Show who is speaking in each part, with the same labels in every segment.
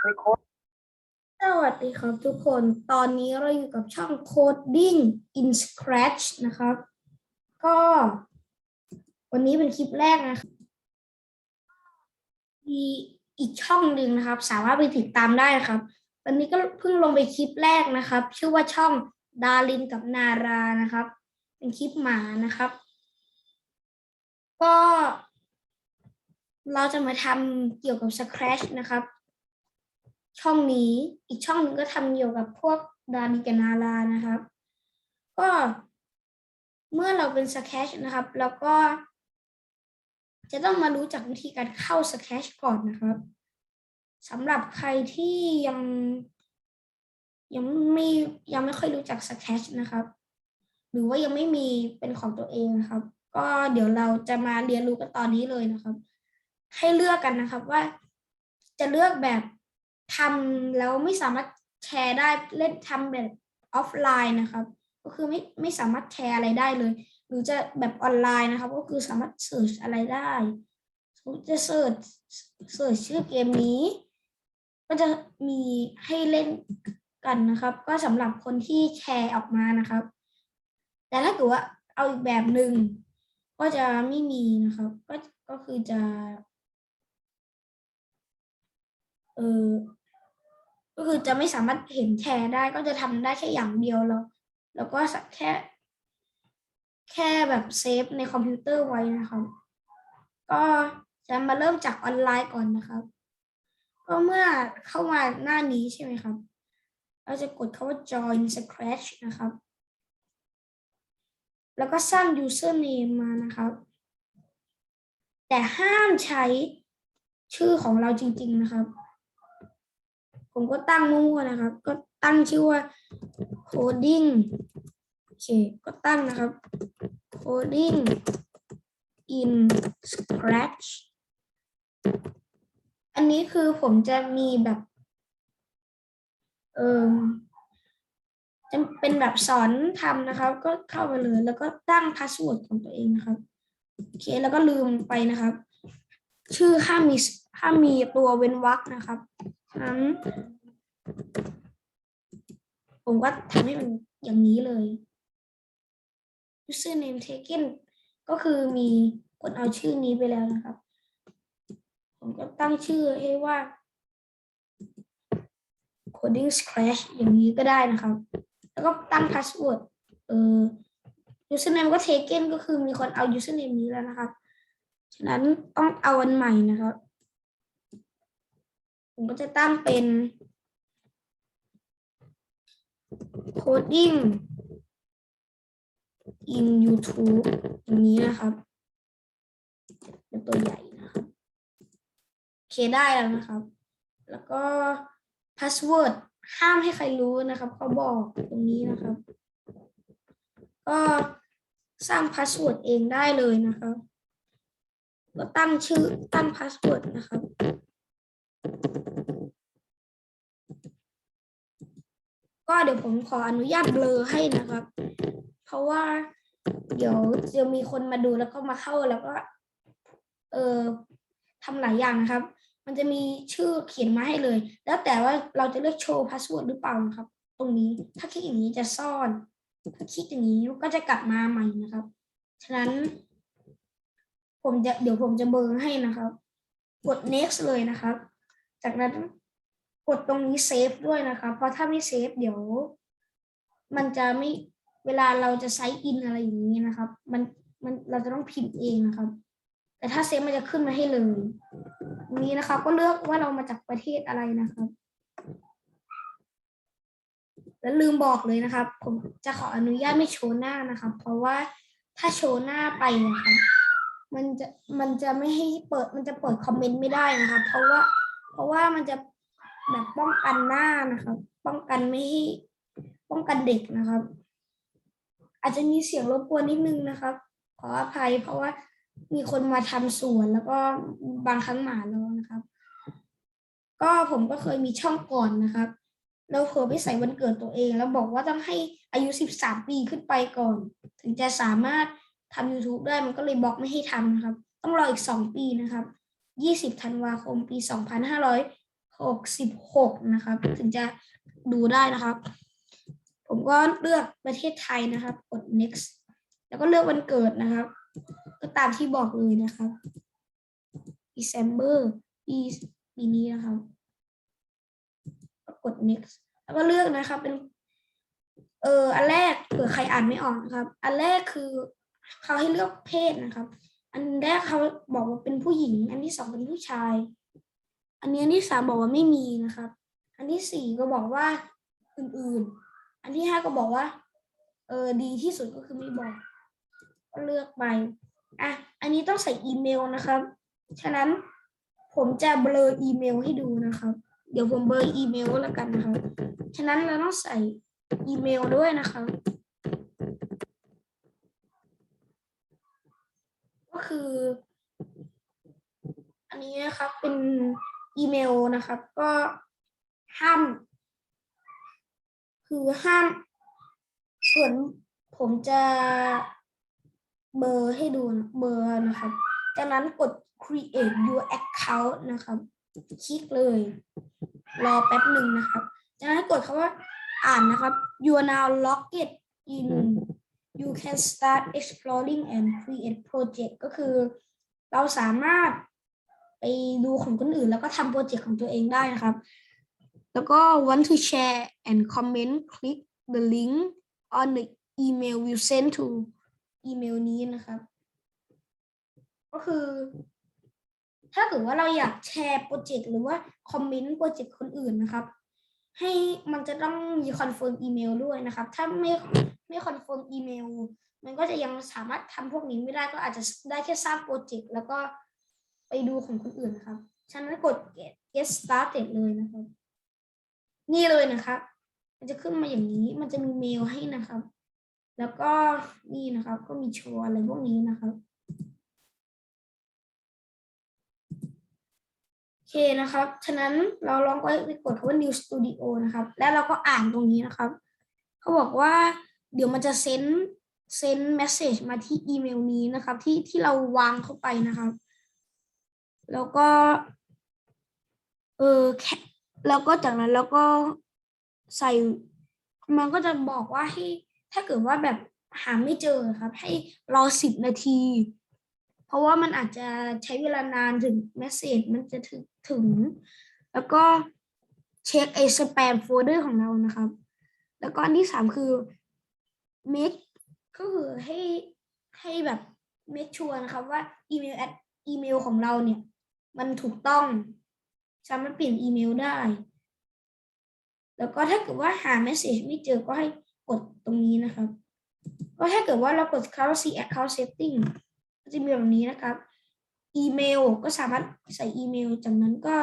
Speaker 1: สวัสดีครับทุกคน ตอนนี้เราอยู่กับช่อง Coding in Scratch นะครับ ก็ วันนี้เป็นคลิปแรกนะครับมีอีกช่องหนึ่งนะครับ สามารถไปติดตามได้นะครับ วันนี้ก็เพิ่งลงไปคลิปแรกนะครับ ชื่อว่าช่องดารินกับนารานะครับ เป็นคลิปหมานะครับ ก็ เราจะมาทำเกี่ยวกับ Scratch นะครับ ช่องนี้ อีกช่องหนึ่งก็ทำเกี่ยวกับพวกดาริกนารานะครับ ก็เมื่อเราเป็นสแคชนะครับ แล้วก็ จะต้องมารู้จักวิธีการเข้าสแคชก่อนนะครับสำหรับใครที่ยังยังไม่ยังไม่ค่อยรู้จักสแคชนะครับ หรือว่ายังไม่มีเป็นของตัวเองนะครับ ก็เดี๋ยวเราจะมาเรียนรู้กันตอนนี้เลยนะครับ ให้เลือกกันนะครับว่าจะเลือกแบบ ทำแล้วไม่สามารถแชร์ได้เล่นทำแบบออฟไลน์นะครับ ก็คือไม่ไม่สามารถแชร์อะไรได้เลย หรือจะแบบออนไลน์นะครับ ก็คือสามารถเสิร์ชอะไรได้สมมติจะเสิร์ชเสิร์ชชื่อเกมนี้ ก็จะมีให้เล่นกันนะครับ ก็สำหรับคนที่แชร์ออกมานะครับ แต่ถ้าเกิดว่าเอาอีกแบบหนึ่งก็จะไม่มีนะครับ ก็ก็คือจะ เออ ก็คือจะไม่สามารถเห็นแชร์ได้ก็จะทำได้แค่อย่างเดียวแล้วแล้วก็แค่ แค่แบบเซฟในคอมพิวเตอร์ไว้นะครับ ก็จะมาเริ่มจากออนไลน์ก่อนนะครับ ก็เมื่อเข้ามาหน้านี้ใช่ไหมครับ เราจะกดคาว่า join scratch นะครับ แล้วก็สร้าง username มานะครับ แต่ห้ามใช้ชื่อของเราจริง ๆ นะครับ ผมก็ตั้งมั่วๆนะครับ ก็ตั้งชื่อว่า coding โอเค ก็ตั้งนะครับ coding in scratch อันนี้คือผมจะมีแบบ เออจะเป็นแบบสอนทำนะครับ ก็เข้าไปเลย แล้วก็ตั้งพาสเวิร์ดของตัวเองนะครับโอเคแล้วก็ลืมไปนะครับ ชื่อห้ามมีห้ามมีตัวเว้นวรรคนะครับ ฉันผมก็ทำให้มันอย่างนี้เลย username taken ก็คือมีคนเอาชื่อนี้ไปแล้วนะครับ ผมก็ตั้งชื่อให้ว่า coding scratch อย่างนี้ก็ได้นะครับ แล้วก็ตั้ง password เออ username ก็ taken ก็คือมีคนเอา username นี้แล้วนะครับ ฉะนั้นต้องเอาอันใหม่นะครับ ผมก็จะตั้งเป็น coding in YouTube อย่างนี้นะครับเป็นตัวใหญ่นะครับโอเคได้แล้วนะครับ แล้วก็ password ห้ามให้ใครรู้นะครับเขาบอกตรงนี้นะครับ ก็สร้าง password เองได้เลยนะครับ ก็ตั้งชื่อตั้ง password นะครับ ก็เดี๋ยวผมขออนุญาตเบลอให้นะครับ เพราะว่าเดี๋ยวจะมีคนมาดูแล้วก็มาเข้าแล้วก็ เออทำหลายอย่างนะครับ มันจะมีชื่อเขียนมาให้เลย แล้วแต่ว่าเราจะเลือกโชว์พาสเวิร์ดหรือเปล่านะครับ ตรงนี้ถ้าคลิกอย่างนี้จะซ่อน ถ้าคลิกอย่างนี้ก็จะกลับมาใหม่นะครับ ฉะนั้น ผมจะเดี๋ยวผมจะเบลอให้นะครับ กด next เลยนะครับ จากนั้นกดตรงนี้เซฟด้วยนะครับเพราะถ้าไม่เซฟเดี๋ยว มันจะไม่เวลาเราจะไซต์อินอะไรอย่างนี้นะครับ มันมันเราจะต้องพิมพ์เองนะครับ แต่ถ้าเซฟมันจะขึ้นมาให้เลยนี้นะครับก็เลือกว่าเรามาจากประเทศอะไรนะครับ แล้วลืมบอกเลยนะครับ ผมจะขออนุญาตไม่โชว์หน้านะครับ เพราะว่าถ้าโชว์หน้าไปนะครับ มันจะมันจะไม่ให้เปิดมันจะเปิดคอมเมนต์ไม่ได้นะครับ เพราะว่า เพราะว่ามันจะแบบป้องกันหน้านะครับ ป้องกันไม่ให้ป้องกันเด็กนะครับ อาจจะมีเสียงรบกวนนิดนึงนะครับ ขออภัย เพราะว่ามีคนมาทำสวนแล้วก็บางครั้งหมาร้องนะครับ ก็ผมก็เคยมีช่องก่อนนะครับแล้วเผลอไปใส่วันเกิดตัวเอง แล้วบอกว่าต้องให้อายุสิบสามปีขึ้นไปก่อน ถึงจะสามารถทำ YouTube ได้มันก็เลยบล็อกไม่ให้ทำนะครับ ต้องรออีกสองปีนะครับ ยี่สิบธันวาคม ปีสองพันห้าร้อยหกสิบหกนะครับ ถึงจะดูได้นะครับ ผมก็เลือกประเทศไทยนะครับ กด next แล้วก็เลือกวันเกิดนะครับ ก็ตามที่บอกเลยนะครับ December ปีปีนี้นะครับก็กด next แล้วก็เลือกนะครับเป็น เอออันแรกเผื่อใครอ่านไม่ออกนะครับ อันแรกคือเขาให้เลือกเพศนะครับ อันแรกเขาบอกว่าเป็นผู้หญิง อันที่สองเป็นผู้ชาย อันนี้อันที่สามบอกว่าไม่มีนะครับ อันที่สี่ก็บอกว่าอื่นๆ อันที่ห้าก็บอกว่า เออดีที่สุดก็คือไม่บอกก็เลือกไปอะอันนี้ต้องใส่อีเมลนะครับ ฉะนั้นผมจะเบลออีเมลให้ดูนะครับ เดี๋ยวผมเบลออีเมลก็แล้วกันนะครับ ฉะนั้นเราต้องใส่อีเมลด้วยนะครับ ก็คือ อันนี้นะครับเป็นอีเมลนะครับ ก็ห้าม คือห้าม ส่วนผมจะเบอร์ให้ดูเบอร์นะครับ จากนั้นกด create your account นะครับ คลิกเลย รอแป๊บหนึ่งนะครับ จากนั้นกดคำว่าอ่านนะครับ you are now logged in you can start exploring and create project ก็คือ เราสามารถไปดูของคนอื่น แล้วก็ทำโปรเจกต์ของตัวเองได้นะครับ แล้วก็ want to share and comment click the link on the email we send to อีเมลนี้นะครับ ก็คือ ถ้าเกิดว่าเราอยากแชร์โปรเจกต์หรือว่าคอมเมนต์โปรเจกต์คนอื่นนะครับ ให้มันจะต้องมีคอนเฟิร์มอีเมลด้วยนะครับ ถ้าไม่ ไม่คอนเฟิร์มอีเมล มันก็จะยังสามารถทำพวกนี้ไม่ได้ก็อาจจะได้แค่สร้างโปรเจกต์แล้วก็ไปดูของคนอื่นนะครับฉะนั้นกด get get started เลยนะครับ นี่เลยนะครับ มันจะขึ้นมาอย่างนี้ มันจะมีเมลให้นะครับ แล้วก็นี่นะครับ ก็มีโชว์อะไรพวกนี้นะครับโอเคนะครับ ฉะนั้นเราลองไปกดคำว่า new studio นะครับ แล้วเราก็อ่านตรงนี้นะครับ เขาบอกว่า เดี๋ยวมันจะเซ็นเซ็นเมสเซจมาที่อีเมลนี้นะครับ ที่ที่เราวางเข้าไปนะครับ แล้วก็เออแค่แล้วก็จากนั้นแล้วก็ใส่ มันก็จะบอกว่าให้ถ้าเกิดว่าแบบหาไม่เจอครับ ให้รอสิบนาที เพราะว่ามันอาจจะใช้เวลานานถึงเมสเซจมันจะถึงถึง แล้วก็เช็คไอ้สแปมโฟลเดอร์ของเรานะครับ แล้วก็อันที่สามคือ make ก็คือให้ให้แบบ make sure นะครับว่าอีเมลแอดอีเมลของเราเนี่ย มันถูกต้อง สามารถเปลี่ยนอีเมลได้ แล้วก็ถ้าเกิดว่าหา message ไม่เจอก็ให้กดตรงนี้นะครับ ก็ถ้าเกิดว่าเรากด currency account setting ก็จะมีแบบนี้นะครับ อีเมลก็สามารถใส่อีเมล จากนั้นก็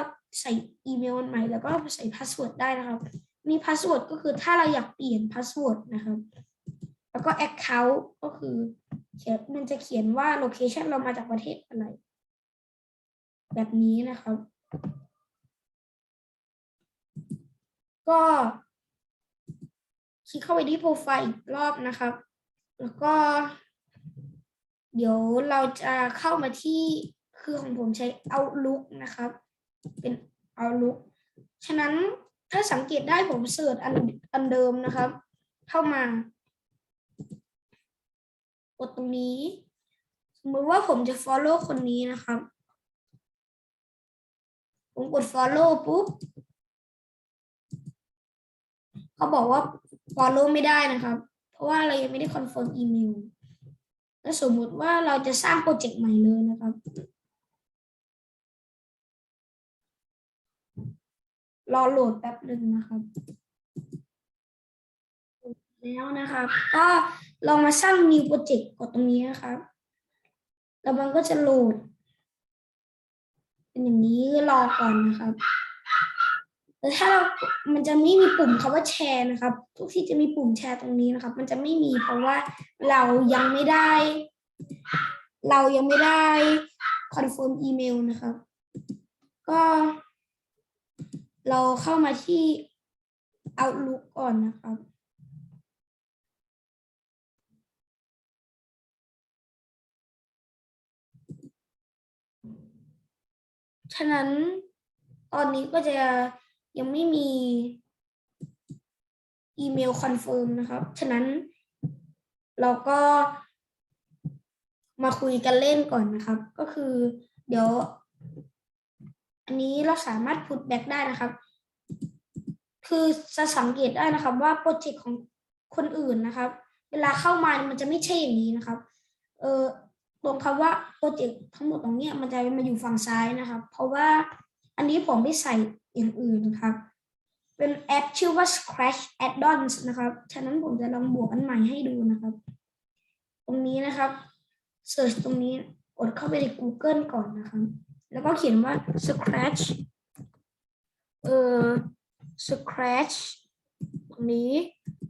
Speaker 1: ใส่อีเมลอันใหม่แล้วก็ใส่พาสเวิร์ดได้นะครับ มีพาสเวิร์ดก็คือถ้าเราอยากเปลี่ยนพาสเวิร์ดนะครับ แล้วก็ account ก็คือเขียนมันจะเขียนว่า location เรามาจากประเทศอะไร แบบนี้นะครับ ก็คลิกเข้าไปที่โปรไฟล์อีกรอบนะครับ แล้วก็ เดี๋ยวเราจะเข้ามาที่คือของผมใช้ Outlook นะครับ เป็น Outlook ฉะนั้นถ้าสังเกตได้ผมเสิร์ชอันอันเดิมนะครับ เข้ามา ดตรงนี้ สมมติว่าผมจะ follow คนนี้นะครับ ผมกด follow ปุ๊บเขาบอกว่า follow ไม่ได้นะครับ เพราะว่าเรายังไม่ได้ confirm อีเมลแล้วสมมติว่าเราจะสร้างโปรเจกต์ใหม่เลยนะครับ รอโหลดแป๊บหนึ่งนะครับ แล้วนะครับ ก็ลองมาสร้าง new project กดตรงนี้นะครับ แล้วมันก็จะโหลด เป็นอย่างนี้รอก่อนนะครับแต่ถ้าเรา มันจะไม่มีปุ่มคำว่าแชร์นะครับ ทุกที่จะมีปุ่มแชร์ตรงนี้นะครับ มันจะไม่มีเพราะว่าเรายังไม่ได้ เรายังไม่ได้คอนเฟิร์มอีเมลนะครับ ก็ เราเข้ามาที่ Outlook ก่อนนะครับ ฉะนั้นตอนนี้ก็จะยังไม่มีอีเมลคอนเฟิร์มนะครับ ฉะนั้นเราก็มาคุยกันเล่นก่อนนะครับ ก็คือเดี๋ยว อันนี้เราสามารถพุทแบ็กได้นะครับ คือจะสังเกตได้นะครับ ว่าโปรเจกต์ของคนอื่นนะครับ เวลาเข้ามามันจะไม่ใช่อย่างนี้นะครับ เออ ตรงคำว่าโปรเจกต์ทั้งหมดตรงนี้มันจะมาอยู่ฝั่งซ้ายนะครับ เพราะว่าอันนี้ผมไม่ใส่อย่างอื่นนะครับ เป็นแอปชื่อว่า Scratch Add-ons นะครับ ฉะนั้นผมจะลองบวกอันใหม่ให้ดูนะครับ ตรงนี้นะครับ Search ตรงนี้กดเข้าไปใน Google ก่อนนะครับ แล้วก็เขียนว่า Scratch เอ่อ Scratch ตรงนี้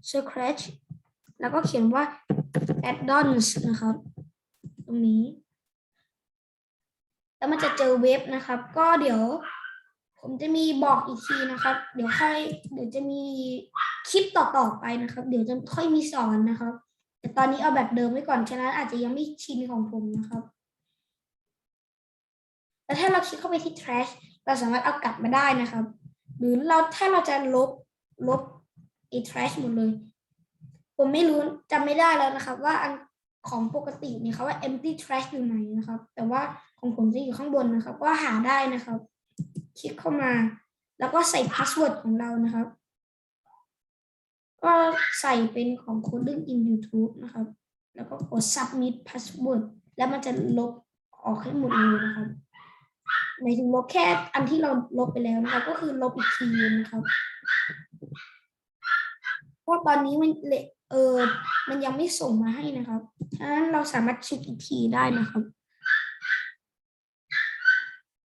Speaker 1: Scratch แล้วก็เขียนว่า add-ons นะครับ ตรงนี้ แล้วมันจะเจอเว็บนะครับ ก็เดี๋ยว ผมจะมีบอกอีกทีนะครับ เดี๋ยวค่อยเดี๋ยวจะมีคลิปต่อๆไปนะครับ เดี๋ยวจะค่อยมีสอนนะครับ แต่ตอนนี้เอาแบบเดิมไว้ก่อนฉะนั้นอาจจะยังไม่ชินของผมนะครับแล้วถ้าเราคลิกเข้าไปที่ trash เราสามารถเอากลับมาได้นะครับ หรือเราถ้าเราจะลบลบไอ้ trash หมดเลย ผมไม่รู้จำไม่ได้แล้วนะครับ ว่าอัน ของปกติเนี่ยเขาว่า empty trash อยู่ไหนนะครับ แต่ว่าของผมจะอยู่ข้างบนนะครับ ก็หาได้นะครับ คลิกเข้ามา แล้วก็ใส่ password ของเรานะครับ ก็ใส่เป็นของ coding in YouTube นะครับ แล้วก็กด submit password แล้วมันจะลบออกให้หมดเลยนะครับหมายถึงลบแค่อันที่เราลบไปแล้วนะครับ ก็คือลบอีกทีนะครับ เพราะตอนนี้มันเล เออมันยังไม่ส่งมาให้นะครับฉะนั้นเราสามารถเช็คอีกทีได้นะครับ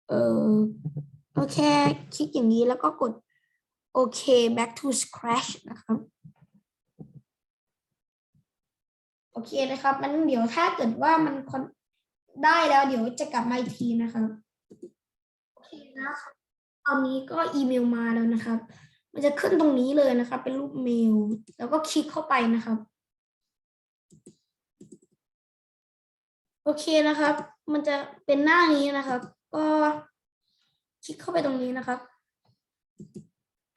Speaker 1: เออโอเค คลิกอย่างนี้แล้วก็กดโอเค back to scratch นะครับ โอเคนะครับมันเดี๋ยวถ้าเกิดว่ามันคนได้แล้วเดี๋ยวจะกลับมาอีกทีนะครับ โอเคนะครับตอนนี้ก็อีเมลมาแล้วนะครับ มันจะขึ้นตรงนี้เลยนะครับ เป็นรูปเมล แล้วก็คลิกเข้าไปนะครับ โอเคนะครับ มันจะเป็นหน้านี้นะครับ ก็คลิกเข้าไปตรงนี้นะครับ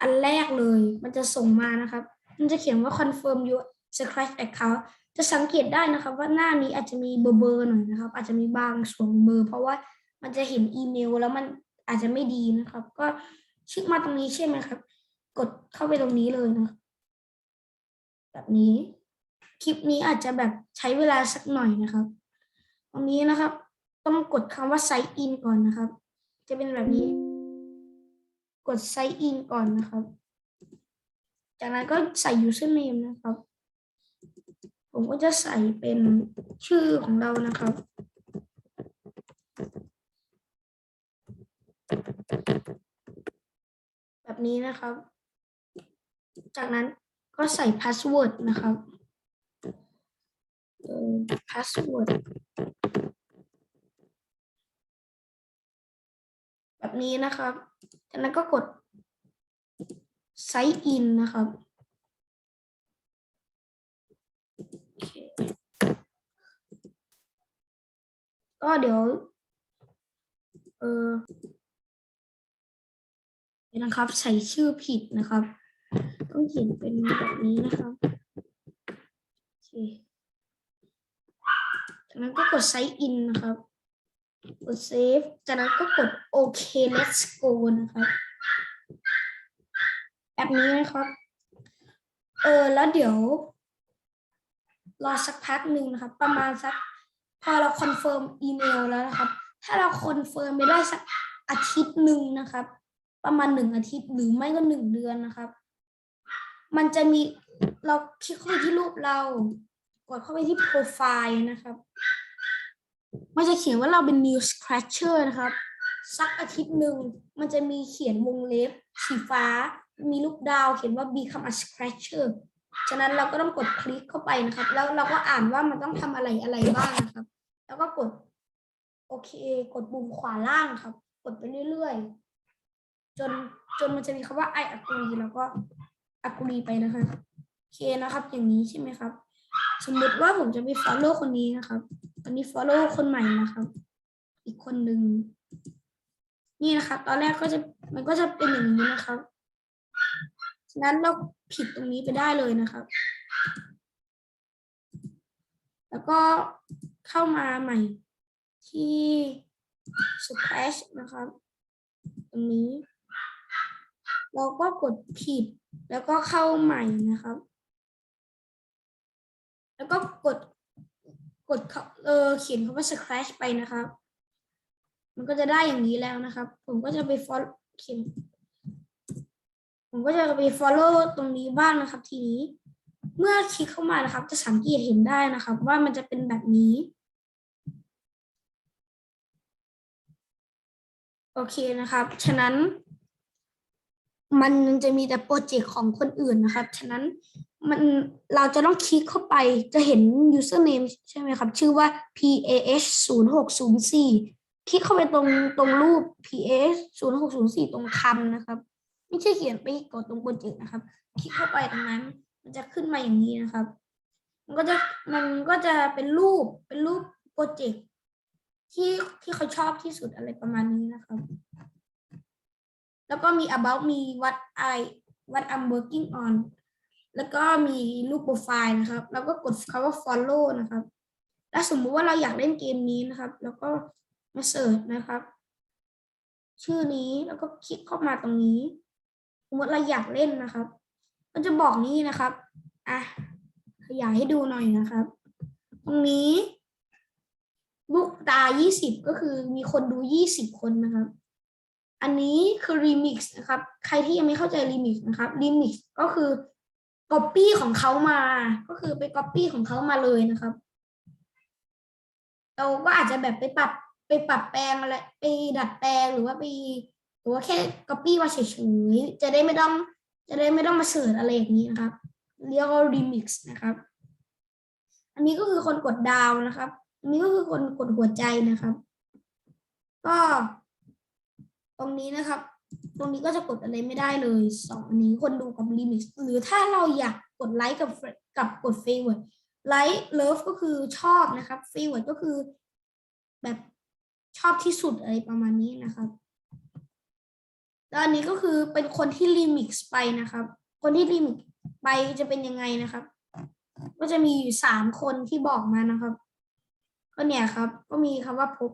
Speaker 1: อันแรกเลย มันจะส่งมานะครับ มันจะเขียนว่า confirm your Scratch account จะสังเกตได้นะครับ ว่าหน้านี้อาจจะมีเบอร์เบอร์หน่อยนะครับ อาจจะมีบางส่วนเบอร์เพราะว่ามันจะเห็นอีเมลแล้วมันอาจจะไม่ดีนะครับ ก็คลิกมาตรงนี้ใช่ไหมครับ กดเข้าไปตรงนี้เลยนะแบบนี้ คลิปนี้อาจจะแบบใช้เวลาสักหน่อยนะครับ ตรงนี้นะครับ ต้องกดคำว่า sign in ก่อนนะครับ จะเป็นแบบนี้ กด sign in ก่อนนะครับ จากนั้นก็ใส่ username นะครับ ผมก็จะใส่เป็นชื่อของเรานะครับแบบนี้นะครับ จากนั้นก็ใส่ password นะครับเออ password แบบนี้นะครับ จากนั้นก็กด sign in นะครับก็เดี๋ยว เออนะครับ ใส่ชื่อผิดนะครับ ต้องเขียนเป็นแบบนี้นะครับโอเคจากนั้นก็กด sign in นะครับ กด save จากนั้นก็กดโอเค let's go นะครับแบบนี้นะครับ เออแล้วเดี๋ยว รอสักพักหนึ่งนะครับ ประมาณสัก พอเราคอนเฟิร์มอีเมลแล้วนะครับ ถ้าเราคอนเฟิร์มไปได้สักอาทิตย์หนึ่งนะครับ ประมาณหนึ่งอาทิตย์หรือไม่ก็หนึ่งเดือนนะครับ มันจะมีเราคลิกเข้าไปที่รูปเรา กดเข้าไปที่โปรไฟล์นะครับ มันจะเขียนว่าเราเป็น new scratcher นะครับ สักอาทิตย์หนึ่งมันจะมีเขียนวงเล็บ สีฟ้า มีลูกดาวเขียนว่า become a scratcher ฉะนั้นเราก็ต้องกดคลิกเข้าไปนะครับ แล้วเราก็อ่านว่ามันต้องทำอะไรอะไรบ้างนะครับ แล้วก็กดโอเค กดปุ่มขวาล่างครับ กดไปเรื่อยๆ จนจนมันจะมีคำว่า I agree แล้วก็ agree ไปนะคะโอเคนะครับ อย่างนี้ใช่ไหมครับ สมมติว่าผมจะไป follow คนนี้นะครับอันนี้ follow คนใหม่นะครับ อีกคนหนึ่งนี่นะครับ ตอนแรกก็จะมันก็จะเป็นอย่างนี้นะครับฉะนั้นเราผิดตรงนี้ไปได้เลยนะครับ แล้วก็เข้ามาใหม่ที่ splash นะครับ ตรงนี้ เราก็กดผิด แล้วก็เข้าใหม่นะครับ แล้วก็กดกดเขเออเขียนคำว่า scratch ไปนะครับ มันก็จะได้อย่างนี้แล้วนะครับ ผมก็จะไป follow เขียนผมก็จะไป follow ตรงนี้บ้างนะครับ ทีนี้ เมื่อคลิกเข้ามานะครับ จะสังเกตเห็นได้นะครับ ว่ามันจะเป็นแบบนี้ โอเคนะครับ ฉะนั้น มันจะมีแต่โปรเจกต์ของคนอื่นนะครับ ฉะนั้นมันเราจะต้องคลิกเข้าไปจะเห็น username ใช่ไหมครับ ชื่อว่า pah 0 6 0 4คลิกเข้าไปตรงตรงรูป pah 0 6 0 4 ตรงคำนะครับ ไม่ใช่เขียนไปกดตรงโปรเจกต์นะครับ คลิกเข้าไปตรงนั้น มันจะขึ้นมาอย่างนี้นะครับ มันก็จะมันก็จะเป็นรูปเป็นรูปโปรเจกต์ที่ที่เขาชอบที่สุดอะไรประมาณนี้นะครับ แล้วก็มี about มี what I what I'm working on แล้วก็มีรูปโปรไฟล์นะครับ แล้วก็กดคำว่า follow นะครับ แล้วสมมุติว่าเราอยากเล่นเกมนี้นะครับ แล้วก็มาเสิร์ชนะครับ ชื่อนี้แล้วก็คลิกเข้ามาตรงนี้ สมมติเราอยากเล่นนะครับ มันจะบอกนี้นะครับ อะ ขยายให้ดูหน่อยนะครับ ตรงนี้ลูกตา 20 ก็คือมีคนดู 20 คนนะครับ อันนี้คือ remix นะครับ ใครที่ยังไม่เข้าใจ remix นะครับ remix ก็คือ copy ของเขามา ก็คือไป copy ของเขามาเลยนะครับ เราก็อาจจะแบบไปปรับไปปรับแปลงอะไรไปดัดแปลงหรือว่าไปหรือว่าแค่ copy มาเฉยๆจะได้ไม่ต้องจะได้ไม่ต้องมาเสิร์ชอะไรอย่างนี้นะครับ เรียกว่า remix นะครับ อันนี้ก็คือคนกดดาวนะครับ อันนี้ก็คือคนกดหัวใจนะครับ ก็ ตรงนี้นะครับ ตรงนี้ก็จะกดอะไรไม่ได้เลยสองอันนี้คนดูกับ remix หรือถ้าเราอยากกดไลค์กับกับกด favorite ไลค์เลิฟก็คือชอบนะครับ favorite ก็คือแบบชอบที่สุดอะไรประมาณนี้นะครับแล้วอันนี้ก็คือเป็นคนที่ remix ไปนะครับ คนที่ remix ไปจะเป็นยังไงนะครับ ก็จะมีอยู่สามคนที่บอกมานะครับ ก็เนี่ยครับ ก็มีคำว่าพบ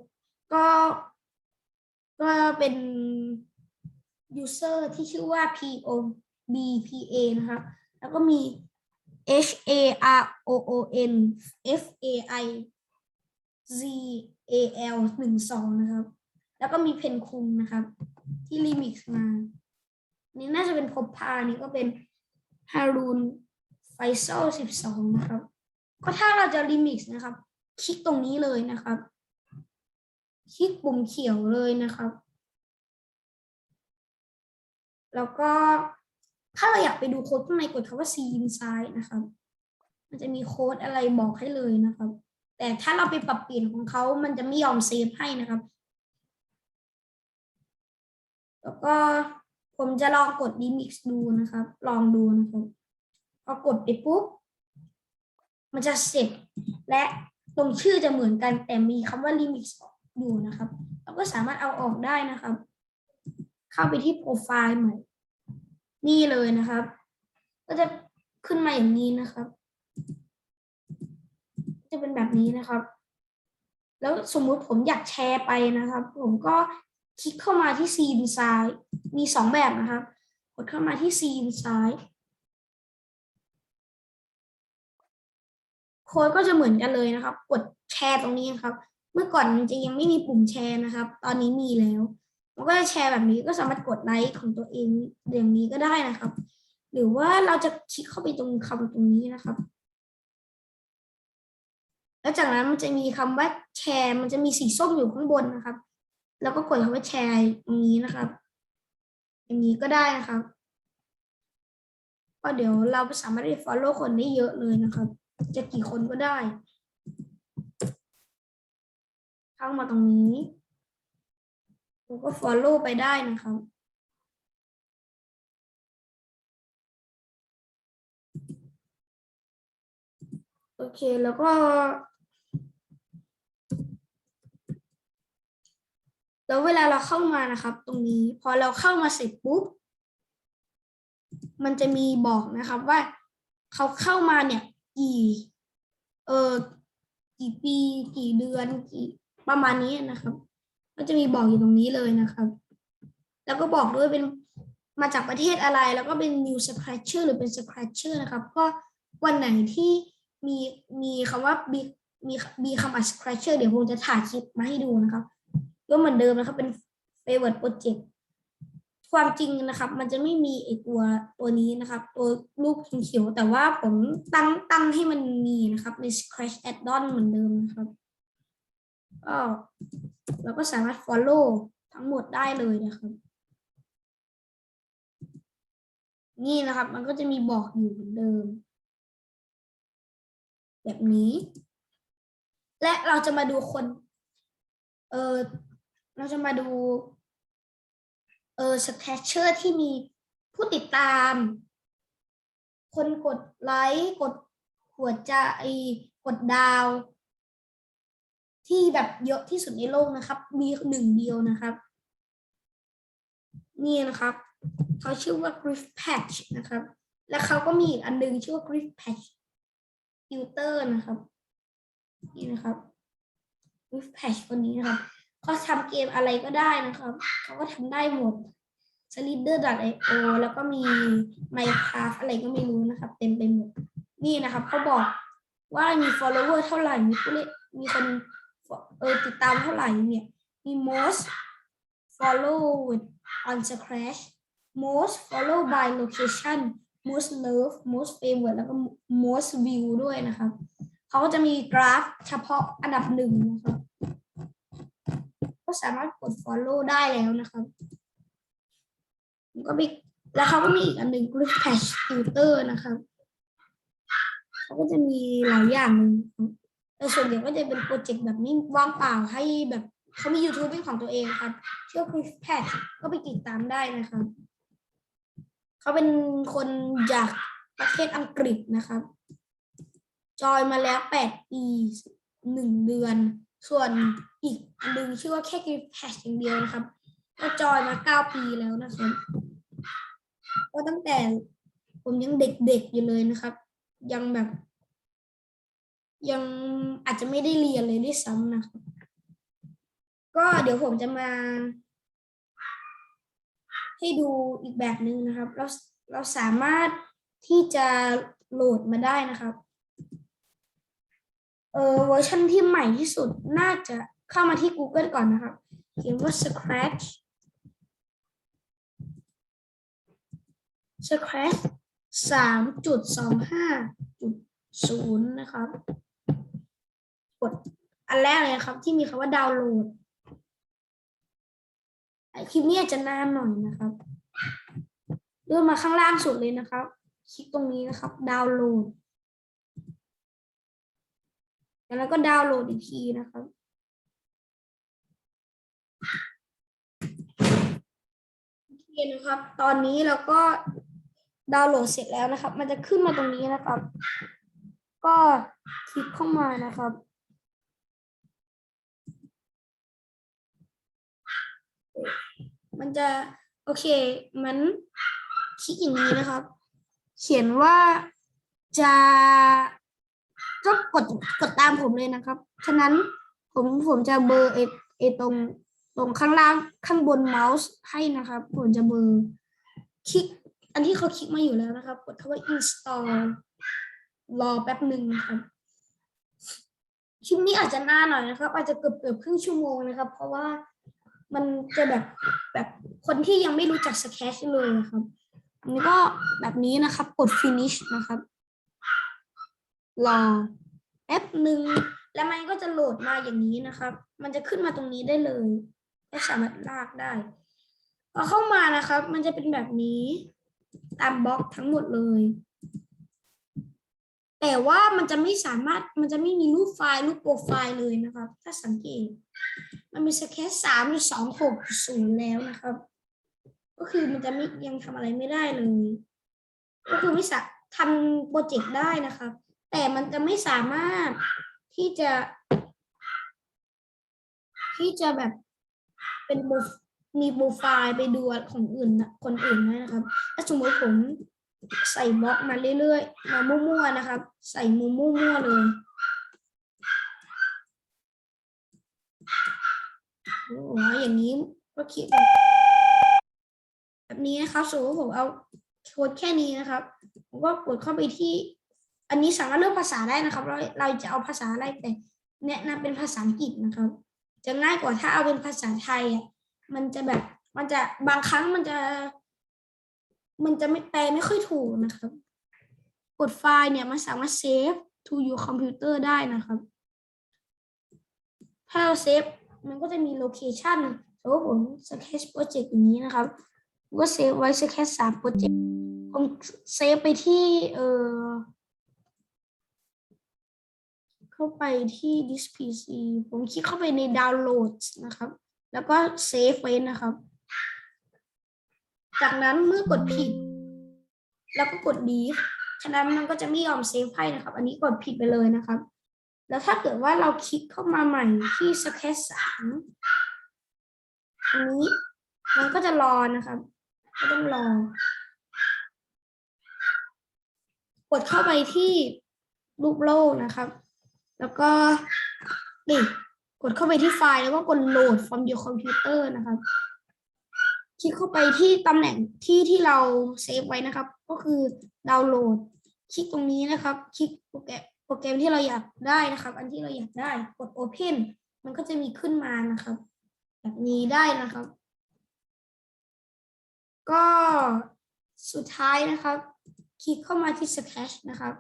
Speaker 1: ก็ ก็เป็น user ที่ชื่อว่า p o b p a นะครับ แล้วก็มี h a r o o n f a i z a l หนึ่งสองนะครับ แล้วก็มีเพนคุงนะครับ ที่รีมิกซ์มา นี่น่าจะเป็นพบพานี่ก็เป็นฮารูนไฟโซสิบสองนะครับ ก็ถ้าเราจะรีมิกซ์นะครับ คลิกตรงนี้เลยนะครับ คลิกปุ่มเขียวเลยนะครับ แล้วก็ถ้าเราอยากไปดูโค้ดข้างในกดคำว่า C inside นะครับ มันจะมีโค้ดอะไรบอกให้เลยนะครับ แต่ถ้าเราไปปรับเปลี่ยนของเขา มันจะไม่ยอมเซฟให้นะครับ แล้วก็ผมจะลองกด remix ดูนะครับ ลองดูนะครับพอกดไปปุ๊บ มันจะเสร็จ และตรงชื่อจะเหมือนกันแต่มีคำว่า remix อ อยู่นะครับ เราก็สามารถเอาออกได้นะครับ เข้าไปที่โปรไฟล์ใหม่ นี่เลยนะครับ ก็จะขึ้นมาอย่างนี้นะครับ จะเป็นแบบนี้นะครับ แล้วสมมุติผมอยากแชร์ไปนะครับ ผมก็คลิกเข้ามาที่ C design มีสองแบบนะครับ กดเข้ามาที่ C design โค้ดก็จะเหมือนกันเลยนะครับ กดแชร์ตรงนี้ครับ เมื่อก่อนมันจะยังไม่มีปุ่มแชร์นะครับ ตอนนี้มีแล้ว มันก็จะแชร์แบบนี้ก็สามารถกดไลค์ของตัวเองอย่างนี้ก็ได้นะครับ หรือว่าเราจะคลิกเข้าไปตรงคำตรงนี้นะครับ แล้วจากนั้นมันจะมีคำว่าแชร์ มันจะมีสีส้มอยู่ข้างบนนะครับ แล้วก็กดคำว่าแชร์ตรงนี้นะครับ อย่างนี้ก็ได้นะครับก็เดี๋ยวเราสามารถที่ follow คนได้เยอะเลยนะครับ จะกี่คนก็ได้ เข้ามาตรงนี้ผมก็ follow ไปได้นะครับ โอเคแล้วก็ แล้วเวลาเราเข้ามานะครับ ตรงนี้พอเราเข้ามาเสร็จปุ๊บ มันจะมีบอกนะครับว่าเขาเข้ามาเนี่ยกี่เออกี่ปีกี่เดือนกี่ ประมาณนี้นะครับ ก็จะมีบอกอยู่ตรงนี้เลยนะครับ แล้วก็บอกด้วยเป็นมาจากประเทศอะไร แล้วก็เป็น new scratcher หรือเป็น scratcher นะครับ ก็วันไหนที่มีมีคำว่ามีมีมีคำอัด scratcher เดี๋ยวผมจะถ่ายคลิปมาให้ดูนะครับ ก็เหมือนเดิมนะครับเป็น favorite project ความจริงนะครับ มันจะไม่มีไอตัวตัวนี้นะครับ ตัวรูปเขียวแต่ว่าผมตั้งตั้งให้มันมีนะครับใน scratch add-on เหมือนเดิมนะครับ ก็เราก็สามารถ follow ทั้งหมดได้เลยนะครับ นี่นะครับ มันก็จะมีบอกอยู่เหมือนเดิม แบบนี้ และเราจะมาดูคน เออเราจะมาดู เออสแคชเชอร์ที่มีผู้ติดตาม คนกดไลค์ กดหัวใจ กดดาว ที่แบบเยอะที่สุดในโลกนะครับ มีหนึ่งเดียวนะครับ นี่นะครับ เขาชื่อว่า Griff Patch นะครับ และเขาก็มีอีกอันหนึงชื่อว่า Griff Patch Tutor นะครับ นี่นะครับ Griff Patch คนนี้นะครับเขาทำเกมอะไรก็ได้นะครับ เขาก็ทำได้หมด Slider.io แล้วก็มี Minecraft อะไรก็ไม่รู้นะครับ เต็มไปหมด นี่นะครับเขาบอกว่ามี follower เท่าไหร่ มีผู้เล่นมีคน เออติดตามเท่าไหร่เนี่ยมี most followed on Scratch most followed by location most love most favorite แล้วก็ most view ด้วยนะครับเขาก็จะมีกราฟเฉพาะอันดับหนึ่งนะครับก็สามารถกด follow ได้แล้วนะครับก็มีแล้วเขาก็มีอีกอันหนึ่ง group patch tutor นะครับเขาก็จะมีหลายอย่างเลยนะครับ แต่ส่วนใหญ่ก็จะเป็นโปรเจกต์แบบนี้ว่างเปล่าให้แบบเขามี YouTube เป็นของตัวเองครับชื่อ group patch ก็ไปติดตามได้นะครับเขาเป็นคนจากประเทศอังกฤษนะครับ จอยมาแล้วแปดปีหนึ่งเดือน ส่วนอีกหนึ่งชื่อว่าแค่กิฟแพชอย่างเดียวนะครับ ก็จอยมาเก้าปีแล้วนะครับ ก็ตั้งแต่ผมยังเด็กๆอยู่เลยนะครับ ยังแบบ ยังอาจจะไม่ได้เรียนเลยด้วยซ้ำนะก็เดี๋ยวผมจะมา ให้ดูอีกแบบหนึ่งนะครับ เราเราสามารถที่จะโหลดมาได้นะครับเออเวอร์ชันที่ใหม่ที่สุดน่าจะเข้ามาที่ Google ก่อนนะครับเขียนว่า Scratch Scratch สามจุดสองห้าจุดศูนย์นะครับ กดอันแรกเลยครับ ที่มีคำว่าดาวน์โหลดคลิปนี้อาจจะนานหน่อยนะครับเลื่อนมาข้างล่างสุดเลยนะครับ คลิกตรงนี้นะครับ ดาวน์โหลด แล้วก็ดาวน์โหลดอีกทีนะครับโอเคนะครับ ตอนนี้เราก็ดาวน์โหลดเสร็จแล้วนะครับ มันจะขึ้นมาตรงนี้นะครับ ก็คลิกเข้ามานะครับ มันจะโอเคมันคลิกอย่างนี้นะครับ เขียนว่าจะก็กดกดตามผมเลยนะครับ ฉะนั้นผมผมจะเบอร์เอเอตรงตรงข้างล่างข้างบนเมาส์ให้นะครับ ผมจะเบอร์คลิก อันที่เขาคลิกมาอยู่แล้วนะครับ กดคำว่า install รอแป๊บหนึ่งนะครับคลิปนี้อาจจะนานหน่อยนะครับ อาจจะเกือบเกือบครึ่งชั่วโมงนะครับ เพราะว่า มันจะแบบแบบคนที่ยังไม่รู้จัก Sketch เลยนะครับอันนี้ก็แบบนี้นะครับ กด finish นะครับ รอแป๊บหนึ่งแล้วมันก็จะโหลดมาอย่างนี้นะครับ มันจะขึ้นมาตรงนี้ได้เลยและสามารถลากได้พอเข้ามานะครับ มันจะเป็นแบบนี้ ตามบล็อกทั้งหมดเลย แต่ว่ามันจะไม่สามารถมันจะไม่มีรูปไฟล์รูปโปรไฟล์เลยนะครับ ถ้าสังเกต มันมีสแค่สามหรือสองหกศูนย์แล้วนะครับ ก็คือมันจะไม่ยังทำอะไรไม่ได้เลย ก็คือไม่สามารถทำโปรเจกต์ได้นะครับ แต่มันจะไม่สามารถที่จะ ที่จะแบบเป็นโปรมีโปรไฟล์ไปดูของอื่นคนอื่นด้นะครับ ถ้าสมมติผมใส่บล็อกมาเรื่อยๆมามั่วๆนะครับ ใส่มุมมั่วๆเลย โอ้โหอย่างนี้ก็คิดแบบนี้นะครับสมมติผมเอาโค้ดแค่นี้นะครับ ผมก็กดเข้าไปที่ อันนี้สามารถเลือกภาษาได้นะครับ เราเราจะเอาภาษาอะไรแต่แนะนำเป็นภาษาอังกฤษนะครับ จะง่ายกว่าถ้าเอาเป็นภาษาไทยอะมันจะแบบมันจะบางครั้งมันจะ มันจะไม่แปลไม่ค่อยถูกนะครับ กดไฟล์เนี่ยมันสามารถเซฟ to your computer ได้นะครับ ถ้าเราเซฟ มันก็จะมีโลเคชันสมมติผม sketch project อย่างนี้นะครับก็เซฟไว้ sketch สาม project ผมเซฟไปที่เออเข้าไปที่ this PC ผมคลิกเข้าไปใน download นะครับ แล้วก็เซฟไว้นะครับ จากนั้นเมื่อกดผิด แล้วก็กด delete ฉะนั้นมันก็จะไม่ยอมเซฟให้นะครับ อันนี้กดผิดไปเลยนะครับ แล้วถ้าเกิดว่าเราคลิกเข้ามาใหม่ที่ sketch สามอันนี้มันก็จะรอนะครับก็ต้องรอกดเข้าไปที่รูปโลกนะครับ แล้วก็นี่กดเข้าไปที่ไฟล์แล้วก็กด load from your computer นะครับ คลิกเข้าไปที่ตำแหน่งที่ที่เราเซฟไว้นะครับ ก็คือดาวน์โหลด คลิกตรงนี้นะครับ คลิกโปรแกรม โปรแกรมที่เราอยากได้นะครับ อันที่เราอยากได้กด open มันก็จะมีขึ้นมานะครับ แบบนี้ได้นะครับ ก็สุดท้ายนะครับ คลิกเข้ามาที่ sketch นะครับ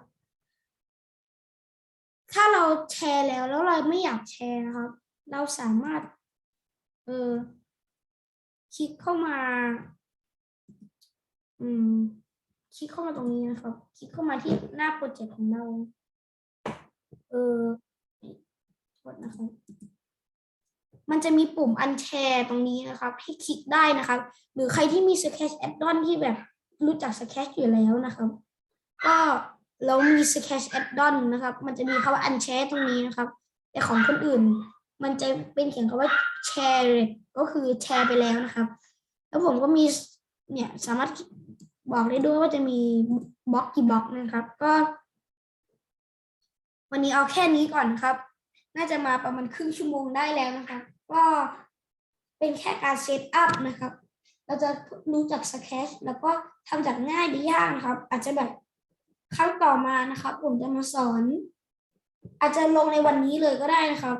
Speaker 1: ถ้าเราแชร์แล้วแล้วเราไม่อยากแชร์นะครับ เราสามารถ เออคลิกเข้ามา อืม คลิกเข้ามาตรงนี้นะครับ คลิกเข้ามาที่หน้าโปรเจกต์ของเรา เออโทษนะครับมันจะมีปุ่มอันแชร์ตรงนี้นะครับให้คลิกได้นะครับ หรือใครที่มี Sketch Add-on ที่แบบรู้จัก Sketch อยู่แล้วนะครับ ก็เรามี Sketch Add-on นะครับ มันจะมีคำว่า unshare ตรงนี้นะครับ แต่ของคนอื่น มันจะเป็นเขียนคำว่า share ก็คือแชร์ไปแล้วนะครับ แล้วผมก็มีเนี่ยสามารถบอกได้ด้วยว่าจะมีบล็อกกี่บล็อกนะครับ ก็ วันนี้เอาแค่นี้ก่อนครับ น่าจะมาประมาณครึ่งชั่วโมงได้แล้วนะครับก็เป็นแค่การเซตอัพนะครับ เราจะรู้จัก Sketch แล้วก็ทำจากง่ายไปยากนะครับ อาจจะแบบครั้งต่อมานะครับ ผมจะมาสอน อาจจะลงในวันนี้เลยก็ได้นะครับ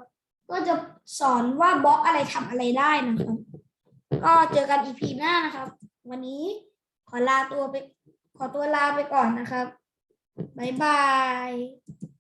Speaker 1: ก็จะสอนว่าบล็อกอะไรทำอะไรได้นะครับ ก็เจอกันอีพีหน้านะครับ วันนี้ขอลาตัวไป ขอตัวลาไปก่อนนะครับ บ๊ายบาย